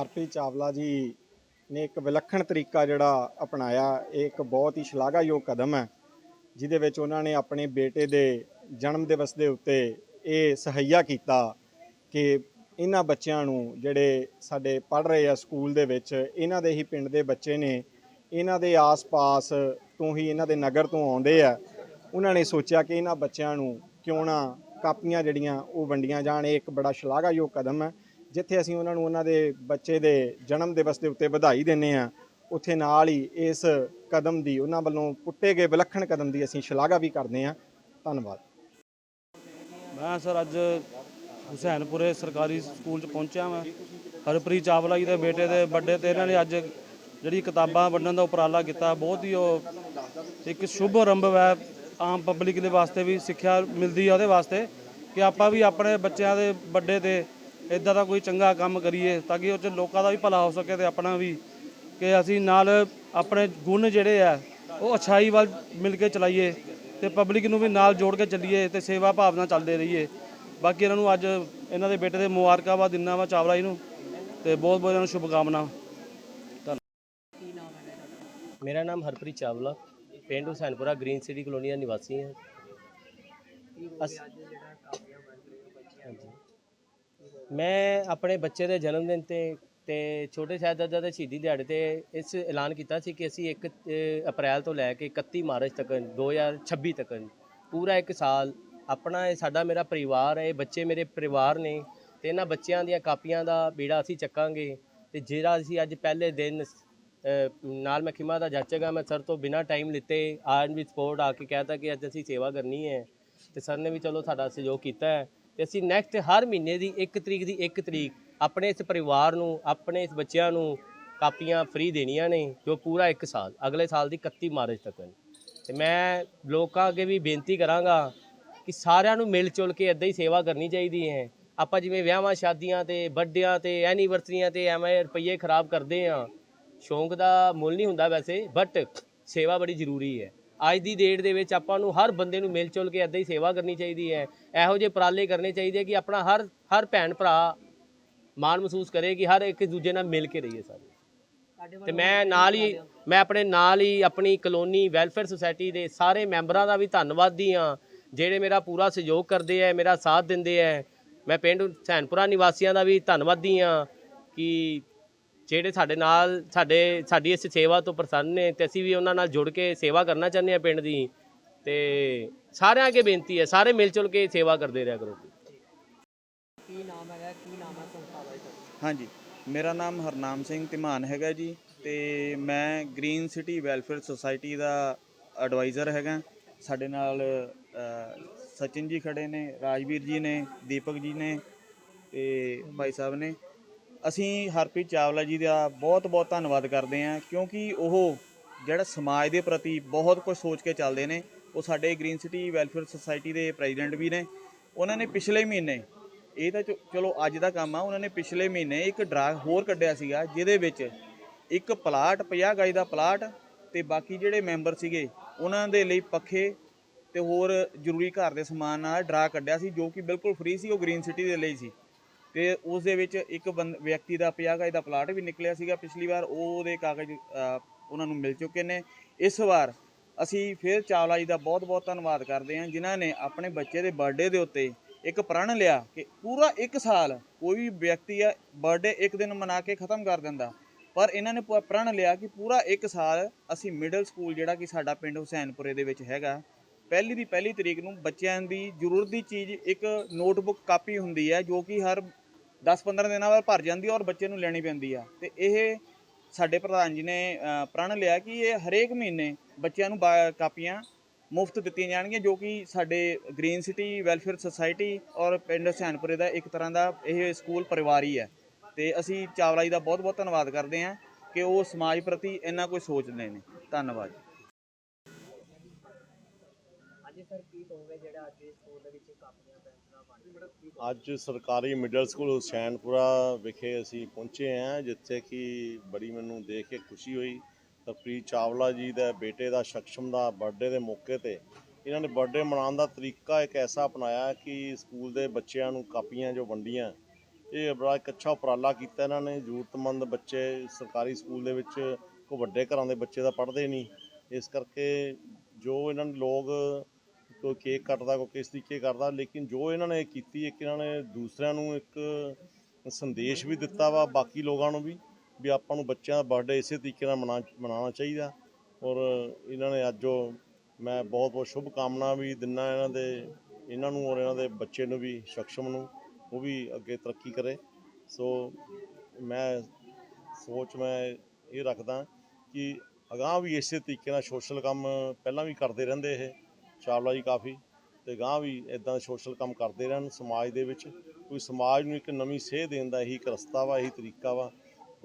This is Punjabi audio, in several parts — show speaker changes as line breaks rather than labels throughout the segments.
ਹਰਪ੍ਰੀਤ ਚਾਵਲਾ ਜੀ ਨੇ ਇੱਕ ਵਿਲੱਖਣ ਤਰੀਕਾ ਜਿਹੜਾ ਅਪਣਾਇਆ, ਇਹ ਇੱਕ ਬਹੁਤ ਹੀ ਸ਼ਲਾਘਾਯੋਗ ਕਦਮ ਹੈ, ਜਿਹਦੇ ਵਿੱਚ ਉਹਨਾਂ ਨੇ ਆਪਣੇ ਬੇਟੇ ਦੇ ਜਨਮ ਦਿਵਸ ਦੇ ਉੱਤੇ ਇਹ ਸਹਈਆ ਕੀਤਾ ਕਿ ਇਹਨਾਂ ਬੱਚਿਆਂ ਨੂੰ ਜਿਹੜੇ ਸਾਡੇ ਪੜ ਰਹੇ ਆ ਸਕੂਲ ਦੇ ਵਿੱਚ, ਇਹਨਾਂ ਦੇ ਹੀ ਪਿੰਡ ਦੇ ਬੱਚੇ ਨੇ, ਇਹਨਾਂ ਦੇ ਆਸ-ਪਾਸ ਤੋਂ ਹੀ ਇਹਨਾਂ ਦੇ ਨਗਰ ਤੋਂ ਆਉਂਦੇ ਆ, ਉਹਨਾਂ ਨੇ ਸੋਚਿਆ ਕਿ ਇਹਨਾਂ ਬੱਚਿਆਂ ਨੂੰ ਕਿਉਂ ਨਾ ਕਾਪੀਆਂ ਜਿਹੜੀਆਂ ਉਹ ਵੰਡੀਆਂ ਜਾਣ, ਇਹ ਇੱਕ ਬੜਾ ਸ਼ਲਾਘਾਯੋਗ ਕਦਮ ਹੈ। ਜਿੱਥੇ ਅਸੀਂ ਉਹਨਾਂ ਨੂੰ, ਉਹਨਾਂ ਦੇ ਬੱਚੇ ਦੇ ਜਨਮ ਦਿਵਸ ਦੇ ਉੱਤੇ ਵਧਾਈ ਦਿੰਨੇ ਆ ਉੱਥੇ ਨਾਲ ਹੀ ਇਸ ਕਦਮ ਦੀ, ਉਹਨਾਂ ਵੱਲੋਂ ਪੁੱਟੇ ਗਏ ਵਿਲੱਖਣ ਕਦਮ ਦੀ ਅਸੀਂ ਸ਼ਲਾਘਾ ਵੀ ਕਰਦੇ ਹਾਂ। ਧੰਨਵਾਦ।
ਮੈਂ ਸਰ ਅੱਜ ਹੁਸੈਨਪੁਰੇ ਸਰਕਾਰੀ ਸਕੂਲ ਚ ਪਹੁੰਚਿਆ ਮੈਂ ਹਰਪ੍ਰੀਤ ਚਾਵਲਾ ਜੀ ਦੇ ਬੇਟੇ ਦੇ ਵੱਡੇ ਤੇ ਇਹਨਾਂ ਨੇ ਅੱਜ ਜਿਹੜੀ ਕਿਤਾਬਾਂ ਵੰਡਣ ਦਾ ਉਪਰਾਲਾ ਕੀਤਾ, ਬਹੁਤ ਹੀ ਉਹ ਇੱਕ ਸ਼ੁਭ ਆਰੰਭ ਹੈ ਆਮ ਪਬਲਿਕ ਦੇ ਵਾਸਤੇ ਵੀ ਸਿੱਖਿਆ ਮਿਲਦੀ ਹੈ ਉਹਦੇ ਵਾਸਤੇ ਕਿ ਆਪਾਂ ਵੀ ਆਪਣੇ ਬੱਚਿਆਂ ਦੇ ਵੱਡੇ ਤੇ ਇਦਾਂ ਦਾ ਕੋਈ ਚੰਗਾ ਕੰਮ ਕਰੀਏ ਤਾਂ ਕਿ ਉਹ ਚ ਲੋਕਾਂ ਦਾ ਵੀ ਭਲਾ ਹੋ ਸਕੇ ਤੇ ਆਪਣਾ ਵੀ ਕਿ ਅਸੀਂ ਨਾਲ ਆਪਣੇ ਗੁਣ ਜਿਹੜੇ ਆ, ਉਹ ਅਛਾਈ ਵੱਲ ਮਿਲ ਕੇ ਚਲਾਈਏ ਤੇ ਪਬਲਿਕ ਨੂੰ ਵੀ ਨਾਲ ਜੋੜ ਕੇ ਚੱਲੀਏ ਤੇ ਸੇਵਾ ਭਾਵਨਾ ਚੱਲਦੇ ਰਹੀਏ। ਬਾਕੀ ਇਹਨਾਂ ਨੂੰ ਅੱਜ ਇਹਨਾਂ ਦੇ ਬੇਟੇ ਦੇ ਮੁਬਾਰਕਾਬਾਦ ਦਿੰਦਾ ਵਾ, ਚਾਵਲਾ ਜੀ ਨੂੰ ਤੇ ਬਹੁਤ ਬਹੁਤ ਇਹਨਾਂ ਨੂੰ ਸ਼ੁਭਕਾਮਨਾ।
ਮੇਰਾ ਨਾਮ ਹਰਪ੍ਰੀਤ ਚਾਵਲਾ, ਪਿੰਡ ਹੁਸੈਨਪੁਰਾ, ਗ੍ਰੀਨ ਸਿਟੀ ਕਲੋਨੀ ਦਾ ਨਿਵਾਸੀ ਹਾਂ। ਮੈਂ ਆਪਣੇ ਬੱਚੇ ਦੇ ਜਨਮ ਦਿਨ ਤੇ ਤੇ ਛੋਟੇ ਸਾਹਿਬਜ਼ਾਦੇ ਦੇ ਸ਼ਹੀਦੀ ਦਿਹਾੜੇ ਤੇ ਇਸ ਐਲਾਨ ਕੀਤਾ ਸੀ ਕਿ ਅਸੀਂ 1 ਅਪ੍ਰੈਲ ਤੋਂ ਲੈ ਕੇ 31 ਮਾਰਚ ਤੱਕ 2026 ਤੱਕ ਪੂਰਾ ਇੱਕ ਸਾਲ ਆਪਣਾ ਇਹ ਸਾਡਾ ਮੇਰਾ ਪਰਿਵਾਰ ਹੈ, ਇਹ ਬੱਚੇ ਮੇਰੇ ਪਰਿਵਾਰ ਨੇ ਤੇ ਇਹਨਾਂ ਬੱਚਿਆਂ ਦੀਆਂ ਕਾਪੀਆਂ ਦਾ ਬੀੜਾ ਅਸੀਂ ਚੱਕਾਂਗੇ ਤੇ ਜਿਹੜਾ ਅਸੀਂ ਅੱਜ ਪਹਿਲੇ ਦਿਨ ਨਾਲ ਮੈਂ ਖਿਮਾ ਦਾ ਜਾਚੇਗਾ ਮੈਂ ਸਰ ਤੋਂ ਬਿਨਾ ਟਾਈਮ ਲਿੱਤੇ ਆਨ ਵੀ ਸਪੋਰਟ ਆ ਕੇ ਕਹਿਤਾ ਕਿ ਅੱਜ ਅਸੀਂ ਸੇਵਾ ਕਰਨੀ ਹੈ ਤੇ ਸਰ ਨੇ ਵੀ ਚਲੋ ਸਾਡਾ ਸਹਿਯੋਗ ਕੀਤਾ ਹੈ। ਤੇ ਅਸੀਂ ਨੈਕਸਟ ਹਰ ਮਹੀਨੇ ਦੀ 1 ਤਰੀਕ ਦੀ 1 ਤਰੀਕ ਆਪਣੇ ਇਸ ਪਰਿਵਾਰ ਨੂੰ, ਆਪਣੇ ਇਸ ਬੱਚਿਆਂ ਨੂੰ ਕਾਪੀਆਂ ਫ੍ਰੀ ਦੇਣੀਆਂ ਨੇ ਜੋ ਪੂਰਾ 1 ਸਾਲ, ਅਗਲੇ ਸਾਲ ਦੀ 31 ਮਾਰਚ ਤੱਕ ਤੇ ਮੈਂ ਲੋਕਾਂ ਅੱਗੇ ਵੀ ਬੇਨਤੀ ਕਰਾਂਗਾ ਕਿ ਸਾਰਿਆਂ ਨੂੰ ਮਿਲ ਜੁਲ ਕੇ ਇਦਾਂ ਹੀ ਸੇਵਾ ਕਰਨੀ ਚਾਹੀਦੀ ਹੈ। ਆਪਾਂ ਜਿਵੇਂ ਵਿਆਹਾਂ, ਸ਼ਾਦੀਆਂ ਤੇ ਬਰਥਡੇਆਂ ਤੇ ਐਨੀਵਰਸਰੀਆਂ ਤੇ ਐਵੇਂ ਰੁਪਈਏ ਖਰਾਬ ਕਰਦੇ ਆ ਸ਼ੌਂਕ ਦਾ ਮੁੱਲ ਨਹੀਂ ਹੁੰਦਾ ਵੈਸੇ ਬਟ ਸੇਵਾ ਬੜੀ ਜ਼ਰੂਰੀ ਹੈ। ਅੱਜ ਦੀ ਡੇਟ ਦੇ ਵਿੱਚ ਆਪਾਂ ਨੂੰ ਹਰ ਬੰਦੇ ਨੂੰ ਮਿਲ ਜੁਲ ਕੇ ਇਦਾਂ ਹੀ ਸੇਵਾ ਕਰਨੀ ਚਾਹੀਦੀ ਹੈ। ਇਹੋ ਜਿਹੇ ਉਪਰਾਲੇ ਕਰਨੇ ਚਾਹੀਦੇ ਕਿ ਆਪਣਾ ਹਰ ਹਰ ਭੈਣ ਭਰਾ ਮਾਣ ਮਹਿਸੂਸ ਕਰੇ ਕਿ ਹਰ ਇੱਕ ਦੂਜੇ ਨਾਲ ਮਿਲ ਕੇ ਰਹੀਏ ਸਾਰੇ। ਤੇ ਮੈਂ ਨਾਲ ਹੀ ਮੈਂ ਆਪਣੇ ਨਾਲ ਹੀ ਆਪਣੀ ਕਲੋਨੀ ਵੈਲਫੇਅਰ ਸੁਸਾਇਟੀ ਦੇ ਸਾਰੇ ਮੈਂਬਰਾਂ ਦਾ ਵੀ ਧੰਨਵਾਦੀ ਹਾਂ। ਜਿਹੜੇ ਮੇਰਾ ਪੂਰਾ ਸਹਿਯੋਗ ਕਰਦੇ ਆ ਮੇਰਾ ਸਾਥ ਦਿੰਦੇ ਆ ਮੈਂ ਪਿੰਡ ਹੁਸੈਨਪੁਰਾ ਨਿਵਾਸੀਆਂ ਦਾ ਵੀ ਧੰਨਵਾਦੀ ਹਾਂ ਕਿ ਜਿਹੜੇ ਸਾਡੇ ਨਾਲ ਸਾਡੇ ਸਾਡੀ ਇਸ ਸੇਵਾ ਤੋਂ ਪ੍ਰਸੰਨ ਨੇ ਤੇ ਅਸੀਂ ਵੀ ਉਹਨਾਂ ਨਾਲ ਜੁੜ ਕੇ ਸੇਵਾ ਕਰਨਾ ਚਾਹੁੰਦੇ ਆ ਪਿੰਡ ਦੀ। ਤੇ ਸਾਰਿਆਂ ਅੱਗੇ ਬੇਨਤੀ ਹੈ ਸਾਰੇ ਮਿਲ ਜੁਲ ਕੇ ਸੇਵਾ ਕਰਦੇ ਰਿਹਾ ਕਰੋ
ਹਾਂਜੀ ਮੇਰਾ ਨਾਮ ਹਰਨਾਮ ਸਿੰਘ ਧੀਮਾਨ ਹੈਗਾ ਜੀ ਤੇ ਮੈਂ ਗ੍ਰੀਨ ਸਿਟੀ ਵੈਲਫੇਅਰ ਸੁਸਾਇਟੀ ਦਾ ਐਡਵਾਈਜ਼ਰ ਹੈਗਾ। ਸਾਡੇ ਨਾਲ ਸਚਿਨ ਜੀ ਖੜੇ ਨੇ ਰਾਜਵੀਰ ਜੀ ਨੇ ਦੀਪਕ ਜੀ ਨੇ ਤੇ ਭਾਈ ਸਾਹਿਬ ਨੇ। ਅਸੀਂ ਹਰਪ੍ਰੀਤ ਚਾਵਲਾ ਜੀ ਦਾ ਬਹੁਤ ਬਹੁਤ ਧੰਨਵਾਦ ਕਰਦੇ ਹਾਂ, ਕਿਉਂਕਿ ਉਹ ਜਿਹੜਾ ਸਮਾਜ ਦੇ ਪ੍ਰਤੀ ਬਹੁਤ ਕੁਝ ਸੋਚ ਕੇ ਚੱਲਦੇ ਨੇ। ਉਹ ਸਾਡੇ ਗ੍ਰੀਨ ਸਿਟੀ ਵੈਲਫੇਅਰ ਸੁਸਾਇਟੀ ਦੇ ਪ੍ਰੈਜ਼ੀਡੈਂਟ ਵੀ ਨੇ। ਉਹਨਾਂ ਨੇ ਪਿਛਲੇ ਮਹੀਨੇ, ਇਹ ਤਾਂ ਚਲੋ ਅੱਜ ਦਾ ਕੰਮ ਆ, ਉਹਨਾਂ ਨੇ ਪਿਛਲੇ ਮਹੀਨੇ ਇੱਕ ਡਰਾ ਹੋਰ ਕੱਢਿਆ ਸੀਗਾ, ਜਿਹਦੇ ਵਿੱਚ ਇੱਕ ਪਲਾਟ 50 ਗਜ ਦਾ ਪਲਾਟ ਤੇ ਬਾਕੀ ਜਿਹੜੇ ਮੈਂਬਰ ਸੀਗੇ, ਉਹਨਾਂ ਦੇ ਲਈ ਪੱਖੇ ਤੇ ਹੋਰ ਜ਼ਰੂਰੀ ਘਰ ਦੇ ਸਮਾਨ ਨਾਲ ਡਰਾ ਕੱਢਿਆ ਸੀ, ਜੋ ਕਿ ਬਿਲਕੁਲ ਫ੍ਰੀ ਸੀ, ਉਹ ਗ੍ਰੀਨ ਸਿਟੀ ਦੇ ਲਈ ਸੀ। ਤੇ ਉਸ ਦੇ ਵਿੱਚ ਇੱਕ ਬੰਦ- ਵਿਅਕਤੀ ਦਾ 50 ਗਜ ਦਾ ਪਲਾਟ ਵੀ ਨਿਕਲਿਆ ਸੀਗਾ ਪਿਛਲੀ ਵਾਰ ਉਹਦੇ ਕਾਗਜ਼ ਅ, ਉਹਨਾਂ ਨੂੰ ਮਿਲ ਚੁੱਕੇ ਨੇ। ਇਸ ਵਾਰ ਅਸੀਂ ਫਿਰ ਚਾਵਲਾ ਜੀ ਦਾ ਬਹੁਤ-ਬਹੁਤ ਧੰਨਵਾਦ ਕਰਦੇ ਹਾਂ ਜਿਨ੍ਹਾਂ ਨੇ ਆਪਣੇ ਬੱਚੇ ਦੇ ਬਰਥਡੇ ਦੇ ਉੱਤੇ ਇੱਕ ਪ੍ਰਣ ਲਿਆ ਕਿ ਪੂਰਾ ਇੱਕ ਸਾਲ ਕੋਈ ਵੀ ਵਿਅਕਤੀ ਆ ਬਰਥਡੇ ਇੱਕ ਦਿਨ ਮਨਾ ਕੇ ਖਤਮ ਕਰ ਦਿੰਦਾ। ਪਰ ਇਹਨਾਂ ਨੇ ਪ- ਪ੍ਰਣ ਲਿਆ ਕਿ ਪੂਰਾ ਇੱਕ ਸਾਲ ਅਸੀਂ ਮਿਡਲ ਸਕੂਲ ਜਿਹੜਾ ਕਿ ਸਾਡਾ ਪਿੰਡ ਹੁਸੈਨਪੁਰੇ ਦੇ ਵਿੱਚ ਹੈਗਾ ਪਹਿਲੀ ਦੀ ਪਹਿਲੀ ਤਰੀਕ ਨੂੰ ਬੱਚਿਆਂ ਦੀ ਜ਼ਰੂਰਤ ਦੀ ਚੀਜ਼ ਇੱਕ ਨੋਟਬੁੱਕ ਕਾਪੀ ਹੁੰਦੀ ਹੈ ਜੋ ਕਿ ਹਰ 10-15 ਦਿਨਾਂ ਬਾਅਦ ਭਰ ਜਾਂਦੀ ਹੈ ਔਰ ਬੱਚੇ ਨੂੰ ਲੈਣੀ ਪੈਂਦੀ ਆ। ਤੇ ਇਹ ਸਾਡੇ ਪ੍ਰਧਾਨ ਜੀ ਨੇ ਪ੍ਰਣ ਲਿਆ ਕਿ ਇਹ ਹਰੇਕ ਮਹੀਨੇ ਬੱਚਿਆਂ ਨੂੰ ਬਾ- ਕਾਪੀਆਂ ਮੁਫਤ ਦਿੱਤੀਆਂ ਜਾਣਗੀਆਂ, ਜੋ ਕਿ ਸਾਡੇ ਗ੍ਰੀਨ ਸਿਟੀ, ਵੈਲਫੇਅਰ ਸੁਸਾਇਟੀ ਔਰ ਪਿੰਡ ਹੁਸੈਨਪੁਰੇ ਦਾ ਇੱਕ ਤਰ੍ਹਾਂ ਦਾ ਇਹ ਸਕੂਲ ਪਰਿਵਾਰ ਹੀ ਹੈ। ਤੇ ਅਸੀਂ ਚਾਵਲਾ ਜੀ ਦਾ ਬਹੁਤ ਬਹੁਤ ਧੰਨਵਾਦ ਕਰਦੇ ਹਾਂ ਕਿ ਉਹ ਸਮਾਜ ਪ੍ਰਤੀ ਇੰਨਾ ਕੁਝ ਸੋਚਦੇ ਨੇ। ਧੰਨਵਾਦ।
ਅੱਜ ਸਰਕਾਰੀ ਮਿਡਲ ਸਕੂਲ ਹੁਸੈਨਪੁਰਾ ਵਿਖੇ ਅਸੀਂ ਪਹੁੰਚੇ ਹਾਂ, ਜਿੱਥੇ ਕਿ ਬੜੀ ਮੈਨੂੰ ਦੇਖ ਕੇ ਖੁਸ਼ੀ ਹੋਈ। ਤਪ੍ਰੀਤ ਚਾਵਲਾ ਜੀ ਦਾ ਬੇਟੇ ਦਾ ਸ਼ਕਸ਼ਮ ਦਾ ਬਰਥਡੇ ਦੇ ਮੌਕੇ ਤੇ ਇਹਨਾਂ ਨੇ ਬਰਥਡੇ ਮਨਾਉਣ ਦਾ ਤਰੀਕਾ ਇੱਕ ਐਸਾ ਅਪਣਾਇਆ ਕਿ ਸਕੂਲ ਦੇ ਬੱਚਿਆਂ ਨੂੰ ਕਾਪੀਆਂ ਜੋ ਵੰਡੀਆਂ, ਇਹ ਬੜਾ ਇੱਕ ਅੱਛਾ ਉਪਰਾਲਾ ਕੀਤਾ ਇਹਨਾਂ ਨੇ। ਜ਼ਰੂਰਤਮੰਦ ਬੱਚੇ ਸਰਕਾਰੀ ਸਕੂਲ ਦੇ ਵਿੱਚ ਕੋ ਵੱਡੇ ਘਰਾਂ ਦੇ ਬੱਚੇ ਤਾਂ ਪੜ੍ਹਦੇ ਨਹੀਂ। ਇਸ ਕਰਕੇ ਜੋ ਇਹਨਾਂ ਨੇ ਲੋਕ ਕੋਈ ਕੇਕ ਕੱਟਦਾ, ਕੋਈ ਕਿਸ ਤਰੀਕੇ ਕਰਦਾ, ਲੇਕਿਨ ਜੋ ਇਹਨਾਂ ਨੇ ਕੀਤੀ, ਇੱਕ ਇਹਨਾਂ ਨੇ ਦੂਸਰਿਆਂ ਨੂੰ ਇੱਕ ਸੰਦੇਸ਼ ਵੀ ਦਿੱਤਾ ਵਾ, ਬਾਕੀ ਲੋਕਾਂ ਨੂੰ ਵੀ ਵੀ ਆਪਾਂ ਨੂੰ ਬੱਚਿਆਂ ਦਾ ਬਰਥਡੇ ਇਸੇ ਤਰੀਕੇ ਨਾਲ ਮਨਾ, ਮਨਾਉਣਾ ਚਾਹੀਦਾ। ਔਰ ਇਹਨਾਂ ਨੇ ਅੱਜ ਉਹ, ਮੈਂ ਬਹੁਤ ਬਹੁਤ ਸ਼ੁਭ ਕਾਮਨਾ ਵੀ ਦਿੰਦਾ ਇਹਨਾਂ ਦੇ, ਇਹਨਾਂ ਨੂੰ ਔਰ ਇਹਨਾਂ ਦੇ ਬੱਚੇ ਨੂੰ ਵੀ ਸક્ષਮ ਨੂੰ, ਉਹ ਵੀ ਅੱਗੇ ਤਰੱਕੀ ਕਰੇ। ਸੋ ਮੈਂ ਸੋਚ, ਮੈਂ ਇਹ ਰੱਖਦਾ ਕਿ ਅਗਾਂਹ ਵੀ ਇਸੇ ਤਰੀਕੇ ਨਾਲ ਸੋਸ਼ਲ ਕੰਮ ਪਹਿਲਾਂ ਵੀ ਕਰਦੇ ਰਹਿੰਦੇ ਇਹ। ਚਾਵਲਾ ਜੀ ਕਾਫੀ ਤੇ ਅਗਾਂਹ ਵੀ ਇਦਾਂ ਸੋਸ਼ਲ ਕੰਮ ਕਰਦੇ ਰਹਿਣ ਸਮਾਜ ਦੇ ਵਿੱਚ। ਕੋਈ ਸਮਾਜ ਨੂੰ ਇੱਕ ਨਵੀਂ ਸੇਧ ਦੇਣ ਦਾ ਇਹੀ ਇੱਕ ਰਸਤਾ ਵਾ, ਇਹੀ ਤਰੀਕਾ ਵਾ।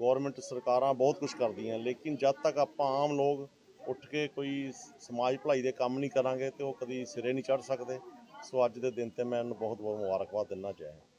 ਗਵਰਨਮੈਂਟ ਸਰਕਾਰਾਂ ਬਹੁਤ ਕੁਝ ਕਰਦੀਆਂ, ਲੇਕਿਨ ਜਦ ਤੱਕ ਆਪਾਂ ਆਮ ਲੋਕ ਉੱਠ ਕੇ ਕੋਈ ਸਮਾਜ ਭਲਾਈ ਦੇ ਕੰਮ ਨਹੀਂ ਕਰਾਂਗੇ ਤੇ ਉਹ ਕਦੀ ਸਿਰੇ ਨਹੀਂ ਚੜ ਸਕਦੇ। ਸੋ ਅੱਜ ਦੇ ਦਿਨ ਤੇ ਮੈਂ ਇਹਨੂੰ ਬਹੁਤ ਬਹੁਤ ਮੁਬਾਰਕਬਾਦ ਦਿੰਦਾ ਚਾਹਾਂ।